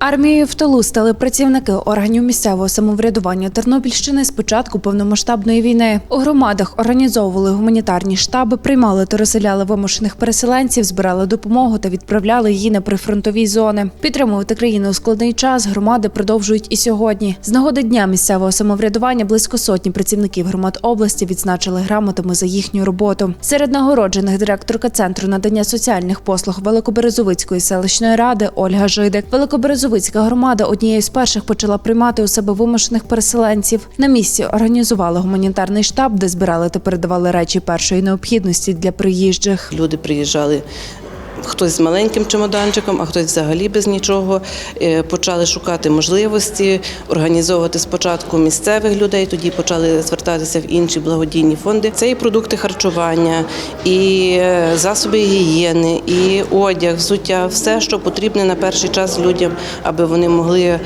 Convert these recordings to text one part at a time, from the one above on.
Армією в тилу стали працівники органів місцевого самоврядування Тернопільщини з початку повномасштабної війни. У громадах організовували гуманітарні штаби, приймали та розселяли вимушених переселенців, збирали допомогу та відправляли її на прифронтові зони. Підтримувати країну у складний час громади продовжують і сьогодні. З нагоди дня місцевого самоврядування близько сотні працівників громад області відзначили грамотами за їхню роботу. Серед нагороджених директорка центру надання соціальних послуг Великоберезовицької селищної ради Ольга Жидик. Великоберезовицька громада однією з перших почала приймати у себе вимушених переселенців. На місці організували гуманітарний штаб, де збирали та передавали речі першої необхідності для приїжджих. Люди приїжджали. Хтось з маленьким чемоданчиком, а хтось взагалі без нічого. Е, Почали шукати можливості, організовувати спочатку місцевих людей, тоді почали звертатися в інші благодійні фонди. Це і продукти харчування, і е, засоби гігієни, і одяг, взуття, все, що потрібне на перший час людям, аби вони могли е,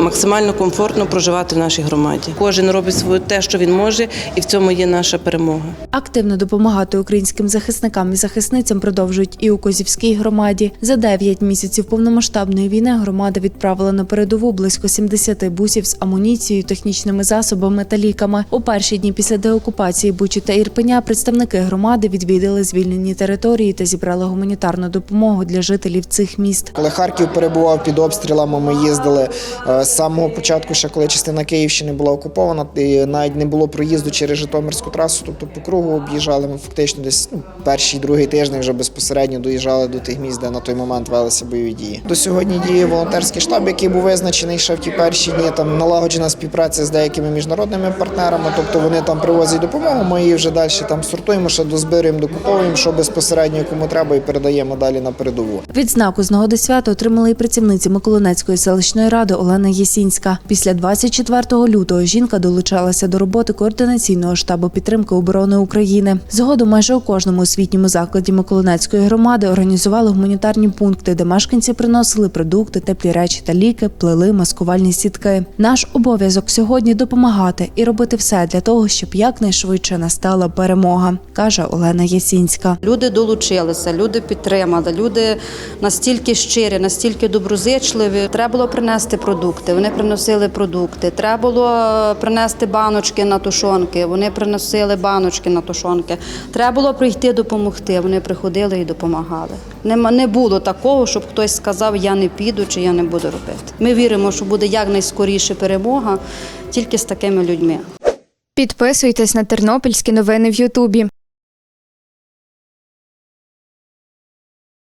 максимально комфортно проживати в нашій громаді. Кожен робить своє те, що він може, і в цьому є наша перемога. Активно допомагати українським захисникам і захисницям продовжують і у Козівській громаді. За 9 місяців повномасштабної війни громада відправила на передову близько 70 бусів з амуніцією, технічними засобами та ліками. У перші дні після деокупації Бучі та Ірпеня представники громади відвідали звільнені території та зібрали гуманітарну допомогу для жителів цих міст. Коли Харків перебував під обстрілами, ми їздили е, з самого початку, ще коли частина Київщини була окупована, і навіть не було проїзду через Житомирську трасу, тобто по кругу об'їжджали. Ми фактично десь ну, перший другий тиждень вже безпосередньо доїжджали до тих місць, де на той момент велися бойові дії. До сьогодні діє волонтерський штаб, який був визначений ще в ті перші дні. Там налагоджена співпраця з деякими міжнародними партнерами, тобто вони там привозять допомогу. Ми її вже далі там сортуємо, ще дозбираємо, докуповуємо, що безпосередньо кому треба, і передаємо далі на передову. Відзнаку з нагоди свята отримали і працівниці Миколинецької селищної ради Олена Єсінська. Після 24 лютого жінка долучалася до роботи координаційного штабу підтримки оборони України. Згодом майже у кожному освітньому закладі Миколинецької громади організували гуманітарні пункти, де мешканці приносили продукти, теплі речі та ліки, плели маскувальні сітки. Наш обов'язок сьогодні допомагати і робити все для того, щоб якнайшвидше настала перемога, каже Олена Єсінська. Люди долучилися, люди підтримали, люди настільки щирі, настільки доброзичливі. Треба було принести продукти. Вони приносили продукти. Треба було принести баночки на тушонки. Вони приносили баночки на тушонки. Треба було прийти допомогти. Вони приходили і допомагали. Нема не було такого, щоб хтось сказав, я не піду чи я не буду робити. Ми віримо, що буде якнайскоріше перемога тільки з такими людьми. Підписуйтесь на тернопільські новини в Ютубі.